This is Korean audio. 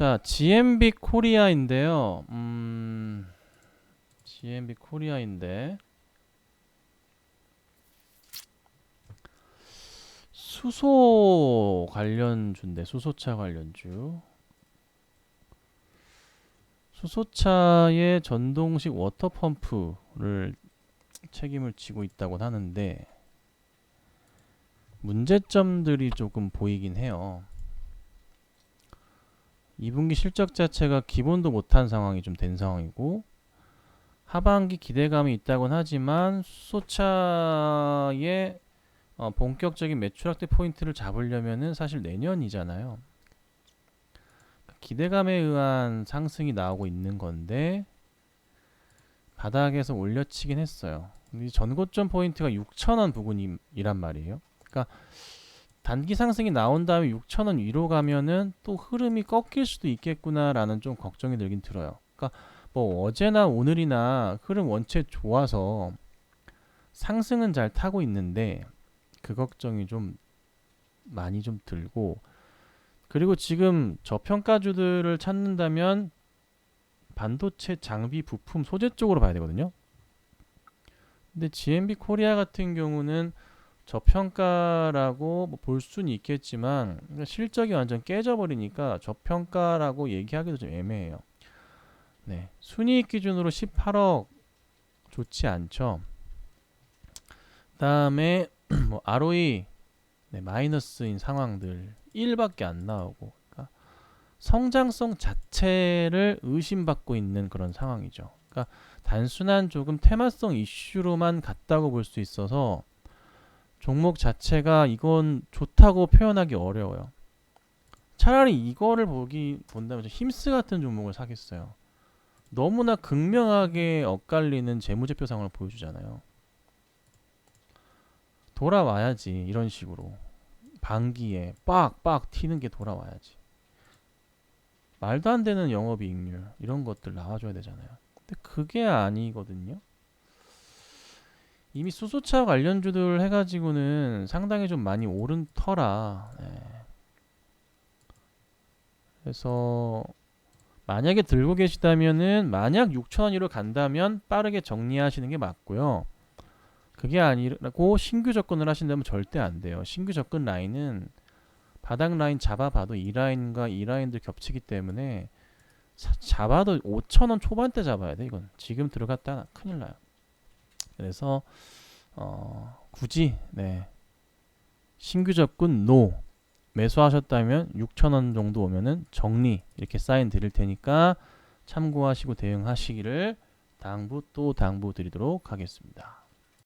자, GMB 코리아인데요. 음, GMB 코리아인데 수소 관련주인데 수소차 관련주. 수소차의 전동식 워터펌프를 책임을 지고 있다고 하는데 문제점들이 조금 보이긴 해요. 2분기 실적 자체가 기본도 못한 상황이 좀 된 상황이고 하반기 기대감이 있다곤 하지만 수소차의 어, 본격적인 매출 확대 포인트를 잡으려면은 사실 내년이잖아요. 기대감에 의한 상승이 나오고 있는 건데 바닥에서 올려치긴 했어요. 전고점 포인트가 6,000원 부근이란 말이에요. 그러니까 단기 상승이 나온 다음에 6,000원 위로 가면은 또 흐름이 꺾일 수도 있겠구나라는 좀 걱정이 들긴 들어요. 그러니까 뭐 어제나 오늘이나 흐름 원체 좋아서 상승은 잘 타고 있는데 그 걱정이 좀 많이 좀 들고 그리고 지금 저평가주들을 찾는다면 반도체 장비 부품 소재 쪽으로 봐야 되거든요. 근데 GMB 코리아 같은 경우는 저평가라고 뭐 볼 수는 있겠지만 그러니까 실적이 완전 깨져버리니까 저평가라고 얘기하기도 좀 애매해요. 네, 순이익 기준으로 18억 좋지 않죠. 그다음에 뭐 ROE 네, 마이너스인 상황들 1밖에 안 나오고 그러니까 성장성 자체를 의심받고 있는 그런 상황이죠. 그러니까 단순한 조금 테마성 이슈로만 갔다고 볼 수 있어서 종목 자체가 이건 좋다고 표현하기 어려워요. 차라리 이거를 보기 본다면 저 힘스 같은 종목을 사겠어요. 너무나 극명하게 엇갈리는 재무제표 상황을 보여주잖아요. 돌아와야지 이런 식으로 반기에 빡빡 튀는 게 돌아와야지. 말도 안 되는 영업이익률 이런 것들 나와줘야 되잖아요. 근데 그게 아니거든요. 이미 수소차 관련주들 해가지고는 상당히 좀 많이 오른 터라. 네. 그래서 만약에 들고 계시다면은 만약 6천원으로 간다면 빠르게 정리하시는 게 맞고요. 그게 아니고 신규 접근을 하신다면 절대 안 돼요. 신규 접근 라인은 바닥 라인 잡아봐도 이 라인과 이 라인들 겹치기 때문에 사- 잡아도 5천원 초반대 잡아야 돼 이건 지금 들어갔다 큰일 나요. 그래서 어, 굳이 네 신규 접근 노 매수하셨다면 6천원 정도 오면은 정리 이렇게 사인 드릴 테니까 참고하시고 대응하시기를 당부 또 당부 드리도록 하겠습니다.